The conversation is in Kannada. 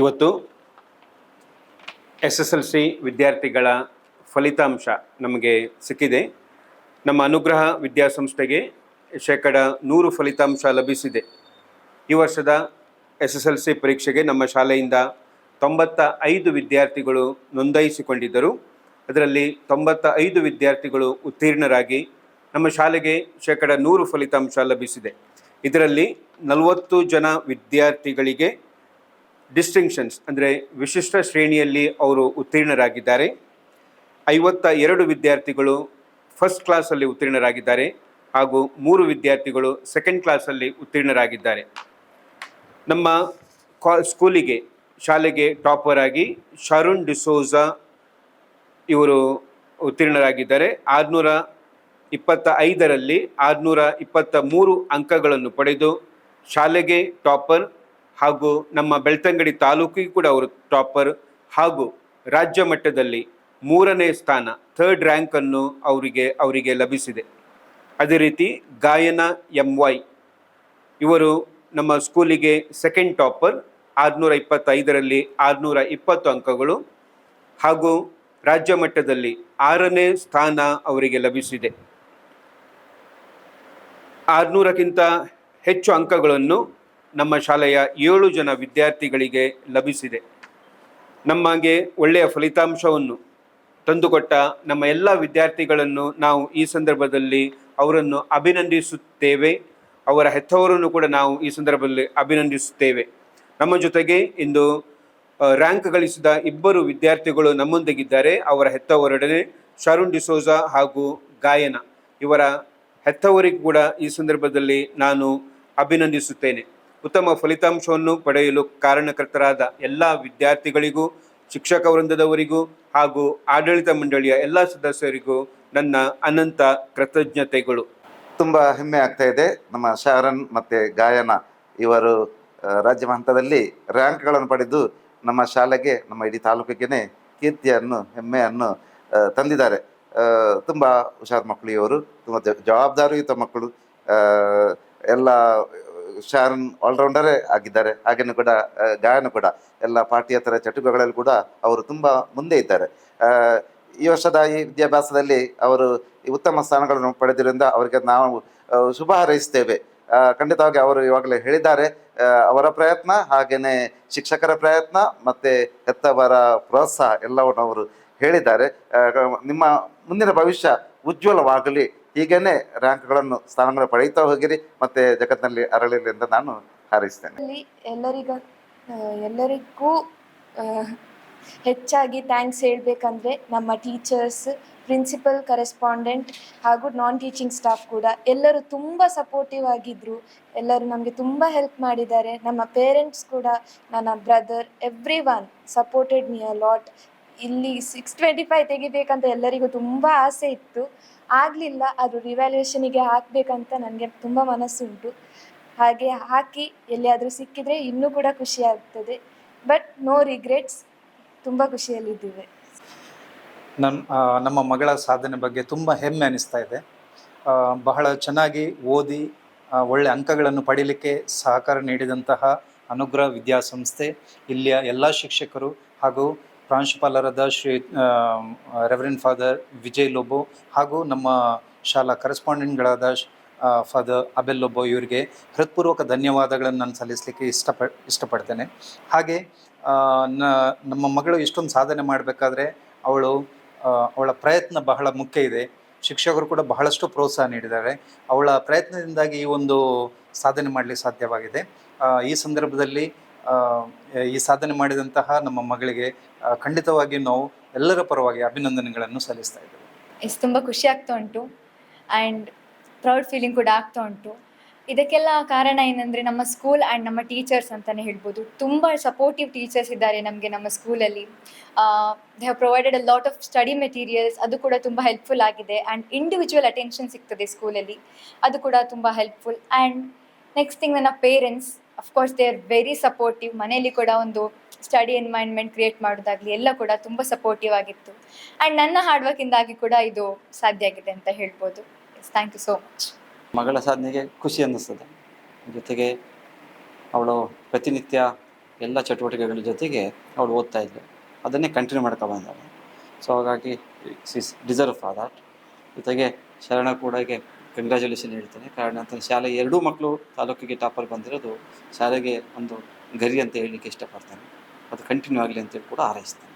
ಇವತ್ತು ಎಸ್ ಎಸ್ ಎಲ್ ಸಿ ವಿದ್ಯಾರ್ಥಿಗಳ ಫಲಿತಾಂಶ ನಮಗೆ ಸಿಕ್ಕಿದೆ. ನಮ್ಮ ಅನುಗ್ರಹ ವಿದ್ಯಾಸಂಸ್ಥೆಗೆ ಶೇಕಡ ನೂರು ಫಲಿತಾಂಶ ಲಭಿಸಿದೆ. ಈ ವರ್ಷದ ಎಸ್ ಎಸ್ ಎಲ್ ಸಿ ಪರೀಕ್ಷೆಗೆ ನಮ್ಮ ಶಾಲೆಯಿಂದ ತೊಂಬತ್ತ ಐದು ವಿದ್ಯಾರ್ಥಿಗಳು ನೋಂದಾಯಿಸಿಕೊಂಡಿದ್ದರು. ಅದರಲ್ಲಿ ತೊಂಬತ್ತ ಐದು ವಿದ್ಯಾರ್ಥಿಗಳು ಉತ್ತೀರ್ಣರಾಗಿ ನಮ್ಮ ಶಾಲೆಗೆ ಶೇಕಡ ನೂರು ಫಲಿತಾಂಶ ಲಭಿಸಿದೆ. ಇದರಲ್ಲಿ ನಲವತ್ತು ಜನ ವಿದ್ಯಾರ್ಥಿಗಳಿಗೆ ಡಿಸ್ಟಿಂಕ್ಷನ್ಸ್ ಅಂದರೆ ವಿಶಿಷ್ಟ ಶ್ರೇಣಿಯಲ್ಲಿ ಅವರು ಉತ್ತೀರ್ಣರಾಗಿದ್ದಾರೆ. ಐವತ್ತ ಎರಡು ವಿದ್ಯಾರ್ಥಿಗಳು ಫಸ್ಟ್ ಕ್ಲಾಸಲ್ಲಿ ಉತ್ತೀರ್ಣರಾಗಿದ್ದಾರೆ ಹಾಗೂ ಮೂರು ವಿದ್ಯಾರ್ಥಿಗಳು ಸೆಕೆಂಡ್ ಕ್ಲಾಸಲ್ಲಿ ಉತ್ತೀರ್ಣರಾಗಿದ್ದಾರೆ. ನಮ್ಮ ಕಾ, ಸ್ಕೂಲಿಗೆ, ಶಾಲೆಗೆ ಟಾಪರ್ ಆಗಿ ಶರುಣ್ ಡಿಸೋಜಾ ಇವರು ಉತ್ತೀರ್ಣರಾಗಿದ್ದಾರೆ. ಆರುನೂರ ಇಪ್ಪತ್ತ ಐದರಲ್ಲಿ ಆರುನೂರ ಇಪ್ಪತ್ತ ಮೂರು ಅಂಕಗಳನ್ನು ಪಡೆದು ಶಾಲೆಗೆ ಟಾಪರ್ ಹಾಗೂ ನಮ್ಮ ಬೆಳ್ತಂಗಡಿ ತಾಲೂಕಿಗೆ ಕೂಡ ಅವರು ಟಾಪರ್ ಹಾಗೂ ರಾಜ್ಯ ಮಟ್ಟದಲ್ಲಿ ಮೂರನೇ ಸ್ಥಾನ ಥರ್ಡ್ ರ್ಯಾಂಕನ್ನು ಅವರಿಗೆ ಅವರಿಗೆ ಲಭಿಸಿದೆ. ಅದೇ ರೀತಿ ಗಾಯನ ಎಂ ವೈ ಇವರು ನಮ್ಮ ಸ್ಕೂಲಿಗೆ ಸೆಕೆಂಡ್ ಟಾಪರ್ ಆರುನೂರ ಇಪ್ಪತ್ತೈದರಲ್ಲಿ ಆರುನೂರ ಇಪ್ಪತ್ತು ಅಂಕಗಳು ಹಾಗೂ ರಾಜ್ಯ ಮಟ್ಟದಲ್ಲಿ ಆರನೇ ಸ್ಥಾನ ಅವರಿಗೆ ಲಭಿಸಿದೆ. ಆರುನೂರಕ್ಕಿಂತ ಹೆಚ್ಚು ಅಂಕಗಳನ್ನು ನಮ್ಮ ಶಾಲೆಯ ಏಳು ಜನ ವಿದ್ಯಾರ್ಥಿಗಳಿಗೆ ಲಭಿಸಿದೆ. ನಮಗೆ ಒಳ್ಳೆಯ ಫಲಿತಾಂಶವನ್ನು ತಂದುಕೊಟ್ಟ ನಮ್ಮ ಎಲ್ಲ ವಿದ್ಯಾರ್ಥಿಗಳನ್ನು ನಾವು ಈ ಸಂದರ್ಭದಲ್ಲಿ ಅವರನ್ನು ಅಭಿನಂದಿಸುತ್ತೇವೆ. ಅವರ ಹೆತ್ತವರನ್ನು ಕೂಡ ನಾವು ಈ ಸಂದರ್ಭದಲ್ಲಿ ಅಭಿನಂದಿಸುತ್ತೇವೆ. ನಮ್ಮ ಜೊತೆಗೆ ಇಂದು ರ್ಯಾಂಕ್ ಗಳಿಸಿದ ಇಬ್ಬರು ವಿದ್ಯಾರ್ಥಿಗಳು ನಮ್ಮೊಂದಿಗಿದ್ದಾರೆ. ಅವರ ಹೆತ್ತವರೊಡನೆ ಶರುಣ್ ಡಿಸೋಜಾ ಹಾಗೂ ಗಾಯನ ಇವರ ಹೆತ್ತವರಿಗೂ ಕೂಡ ಈ ಸಂದರ್ಭದಲ್ಲಿ ನಾನು ಅಭಿನಂದಿಸುತ್ತೇನೆ. ಉತ್ತಮ ಫಲಿತಾಂಶವನ್ನು ಪಡೆಯಲು ಕಾರಣಕರ್ತರಾದ ಎಲ್ಲ ವಿದ್ಯಾರ್ಥಿಗಳಿಗೂ, ಶಿಕ್ಷಕ ವೃಂದದವರಿಗೂ ಹಾಗೂ ಆಡಳಿತ ಮಂಡಳಿಯ ಎಲ್ಲ ಸದಸ್ಯರಿಗೂ ನನ್ನ ಅನಂತ ಕೃತಜ್ಞತೆಗಳು. ತುಂಬ ಹೆಮ್ಮೆ ಆಗ್ತಾ ಇದೆ. ನಮ್ಮ ಶಾರನ್ ಮತ್ತು ಗಾಯನ ಇವರು ರಾಜ್ಯ ಹಂತದಲ್ಲಿ ರ್ಯಾಂಕ್ಗಳನ್ನು ಪಡೆದು ನಮ್ಮ ಶಾಲೆಗೆ, ನಮ್ಮ ಇಡೀ ತಾಲೂಕಿಗೆ ಕೀರ್ತಿಯನ್ನು, ಹೆಮ್ಮೆಯನ್ನು ತಂದಿದ್ದಾರೆ. ತುಂಬ ಹುಷಾರು ಮಕ್ಕಳು ಇವರು, ತುಂಬ ಜವಾಬ್ದಾರಿಯುತ ಮಕ್ಕಳು. ಎಲ್ಲ ಶಾರನ್ ಆಲ್ರೌಂಡರೇ ಆಗಿದ್ದಾರೆ. ಹಾಗೆಯೂ ಕೂಡ ಗಾಯನ ಕೂಡ. ಎಲ್ಲ ಪಾಠ್ಯೇತರ ಚಟುವಟಿಕೆಗಳಲ್ಲಿ ಕೂಡ ಅವರು ತುಂಬ ಮುಂದೆ ಇದ್ದಾರೆ. ಈ ವರ್ಷದ ಈ ವಿದ್ಯಾಭ್ಯಾಸದಲ್ಲಿ ಅವರು ಉತ್ತಮ ಸ್ಥಾನಗಳನ್ನು ಪಡೆದಿದ್ದರಿಂದ ಅವರಿಗೆ ನಾವು ಶುಭ ಹಾರೈಸ್ತೇವೆ ಖಂಡಿತವಾಗಿ ಅವರು ಇವಾಗಲೇ ಹೇಳಿದ್ದಾರೆ. ಅವರ ಪ್ರಯತ್ನ ಹಾಗೆಯೇ ಶಿಕ್ಷಕರ ಪ್ರಯತ್ನ, ಮತ್ತು ಹೆತ್ತವರ ಪ್ರೋತ್ಸಾಹ ಎಲ್ಲವನ್ನು ಅವರು ಹೇಳಿದ್ದಾರೆ. ನಿಮ್ಮ ಮುಂದಿನ ಭವಿಷ್ಯ ಉಜ್ವಲವಾಗಲಿ ಹೀಗೇನೆ ರ್ಯಾಂಕ್ಗಳನ್ನು ಸ್ಥಾನಗಳನ್ನು ಪಡೆಯುತ್ತಾ ಹೋಗಿರಿ. ಮತ್ತೆ ಜಗತ್ತಿನಲ್ಲಿ ಅರಳಿರಲಿ ಅಂತ ನಾನು ಹಾರೈಸ್ತೇನೆ ಎಲ್ಲರಿಗ ಎಲ್ಲರಿಗೂ ಹೆಚ್ಚಾಗಿ ಥ್ಯಾಂಕ್ಸ್ ಹೇಳಬೇಕಂದ್ರೆ ನಮ್ಮ ಟೀಚರ್ಸ್ ಪ್ರಿನ್ಸಿಪಲ್ ಕರೆಸ್ಪಾಂಡೆಂಟ್ ಹಾಗೂ ನಾನ್ ಟೀಚಿಂಗ್ ಸ್ಟಾಫ್ ಕೂಡ ಎಲ್ಲರೂ ತುಂಬ ಸಪೋರ್ಟಿವ್ ಆಗಿದ್ದರು ಎಲ್ಲರೂ ನಮಗೆ ತುಂಬ ಹೆಲ್ಪ್ ಮಾಡಿದ್ದಾರೆ. ನಮ್ಮ ಪೇರೆಂಟ್ಸ್ ಕೂಡ, ನನ್ನ brother every one supported me a lot ಇಲ್ಲಿ ಸಿಕ್ಸ್ ಟ್ವೆಂಟಿ ಫೈವ್ ತೆಗಿಬೇಕಂತ ಎಲ್ಲರಿಗೂ ತುಂಬ ಆಸೆ ಇತ್ತು. ಆಗಲಿಲ್ಲ, ಅದು ರಿವ್ಯಾಲ್ಯೂಯೇಷನಿಗೆ ಹಾಕಬೇಕಂತ ನನಗೆ ತುಂಬ ಮನಸ್ಸುಂಟು ಹಾಗೆ ಹಾಕಿ ಎಲ್ಲಿಯಾದರೂ ಸಿಕ್ಕಿದರೆ ಇನ್ನೂ ಕೂಡ ಖುಷಿ ಆಗ್ತದೆ. ಬಟ್ ನೋ ರಿಗ್ರೆಟ್ಸ್ ತುಂಬ ಖುಷಿಯಲ್ಲಿದ್ದೇವೆ. ನಮ್ಮ ನಮ್ಮ ಮಗಳ ಸಾಧನೆ ಬಗ್ಗೆ ತುಂಬ ಹೆಮ್ಮೆ ಅನಿಸ್ತಾ ಇದೆ. ಬಹಳ ಚೆನ್ನಾಗಿ ಓದಿ ಒಳ್ಳೆ ಅಂಕಗಳನ್ನು ಪಡೀಲಿಕ್ಕೆ ಸಹಕಾರ ನೀಡಿದಂತಹ ಅನುಗ್ರಹ ವಿದ್ಯಾಸಂಸ್ಥೆ, ಇಲ್ಲಿಯ ಎಲ್ಲ ಶಿಕ್ಷಕರು ಹಾಗೂ ಪ್ರಾಂಶುಪಾಲರಾದ ಶ್ರೀ ರೆವರೆಂಡ್ ಫಾದರ್ ವಿಜಯ್ ಲೋಬೋ ಹಾಗೂ ನಮ್ಮ ಶಾಲಾ ಕರೆಸ್ಪಾಂಡೆಂಟ್ಗಳಾದ ಫಾದರ್ ಅಬೆಲ್ ಲೋಬೋ ಇವರಿಗೆ ಹೃತ್ಪೂರ್ವಕ ಧನ್ಯವಾದಗಳನ್ನು ನಾನು ಸಲ್ಲಿಸಲಿಕ್ಕೆ ಇಷ್ಟಪ, ಇಷ್ಟಪಡ್ತೇನೆ. ಹಾಗೆ ನಮ್ಮ ಮಗಳು ಇಷ್ಟೊಂದು ಸಾಧನೆ ಮಾಡಬೇಕಾದ್ರೆ ಅವಳು ಅವಳ ಪ್ರಯತ್ನ ಬಹಳ ಮುಖ್ಯ ಇದೆ. ಶಿಕ್ಷಕರು ಕೂಡ ಬಹಳಷ್ಟು ಪ್ರೋತ್ಸಾಹ ನೀಡಿದ್ದಾರೆ. ಅವಳ ಪ್ರಯತ್ನದಿಂದಾಗಿ ಈ ಒಂದು ಸಾಧನೆ ಮಾಡಲಿಕ್ಕೆ ಸಾಧ್ಯವಾಗಿದೆ. ಈ ಸಂದರ್ಭದಲ್ಲಿ ಈ ಸಾಧನೆ ಮಾಡಿದಂತಹ ನಮ್ಮ ಮಗಳಿಗೆ ಖಂಡಿತವಾಗಿ ನಾವು ಎಲ್ಲರ ಪರವಾಗಿ ಅಭಿನಂದನೆಗಳನ್ನು ಸಲ್ಲಿಸ್ತಾ ಇದ್ದೇವೆ. ಎಷ್ಟು ತುಂಬ ಖುಷಿ ಆಗ್ತಾ ಉಂಟು. ಆ್ಯಂಡ್ ಪ್ರೌಡ್ ಫೀಲಿಂಗ್ ಕೂಡ ಆಗ್ತಾ ಉಂಟು. ಇದಕ್ಕೆಲ್ಲ ಕಾರಣ ಏನಂದರೆ ನಮ್ಮ ಸ್ಕೂಲ್ ಆ್ಯಂಡ್ ನಮ್ಮ ಟೀಚರ್ಸ್ ಅಂತಲೇ ಹೇಳ್ಬೋದು. ತುಂಬ ಸಪೋರ್ಟಿವ್ ಟೀಚರ್ಸ್ ಇದ್ದಾರೆ ನಮಗೆ ನಮ್ಮ ಸ್ಕೂಲಲ್ಲಿ they have provided a lot of study materials ಅದು ಕೂಡ ತುಂಬ ಹೆಲ್ಪ್ಫುಲ್ ಆಗಿದೆ. ಆ್ಯಂಡ್ ಇಂಡಿವಿಜುವಲ್ ಅಟೆನ್ಷನ್ ಸಿಗ್ತದೆ ಸ್ಕೂಲಲ್ಲಿ ಅದು ಕೂಡ ತುಂಬ ಹೆಲ್ಪ್ಫುಲ್ ಆ್ಯಂಡ್ ನೆಕ್ಸ್ಟ್ ಥಿಂಗ್ ನನ್ನ parents of course they are very supportive ಮನೆಯಲ್ಲಿ ಕೂಡ ಒಂದು ಸ್ಟಡಿ ಎನ್ವೈರ್ನ್ಮೆಂಟ್ ಕ್ರಿಯೇಟ್ ಮಾಡೋದಾಗಲಿ ಎಲ್ಲ ಕೂಡ ತುಂಬ ಸಪೋರ್ಟಿವ್ ಆಗಿತ್ತು. ಆ್ಯಂಡ್ ನನ್ನ ಹಾರ್ಡ್ ವರ್ಕಿಂದಾಗಿ ಕೂಡ ಇದು ಸಾಧ್ಯ ಆಗಿದೆ ಅಂತ ಹೇಳ್ಬೋದು. ಥ್ಯಾಂಕ್ ಯು ಸೋ ಮಚ್ ಮಗಳ ಸಾಧನೆಗೆ ಖುಷಿ ಅನ್ನಿಸ್ತದೆ. ಜೊತೆಗೆ ಅವಳು ಪ್ರತಿನಿತ್ಯ ಎಲ್ಲ ಚಟುವಟಿಕೆಗಳ ಜೊತೆಗೆ ಅವಳು ಓದ್ತಾ ಇದ್ಳು ಅದನ್ನೇ ಕಂಟಿನ್ಯೂ ಮಾಡ್ಕೊ ಬಂದಾಳೆ ಸೊ ಹಾಗಾಗಿ ಡಿಸರ್ವ್ ಫಾರ್ ದಟ್ ಜೊತೆಗೆ ಶರಣ ಕೂಡಗೆ ಕಂಗ್ರ್ಯಾಚುಲೇಷನ್ ಹೇಳ್ತೇನೆ. ಕಾರಣ ಅಂತ ಶಾಲೆ ಎರಡೂ ಮಕ್ಕಳು ತಾಲೂಕಿಗೆ ಟಾಪರ್ ಬಂದಿರೋದು ಶಾಲೆಗೆ ಒಂದು ಗರಿ ಅಂತ ಹೇಳಲಿಕ್ಕೆ ಇಷ್ಟಪಡ್ತೇನೆ. ಅದು ಕಂಟಿನ್ಯೂ ಆಗಲಿ ಅಂತೇಳಿ ಕೂಡ ಹಾರೈಸ್ತೇನೆ.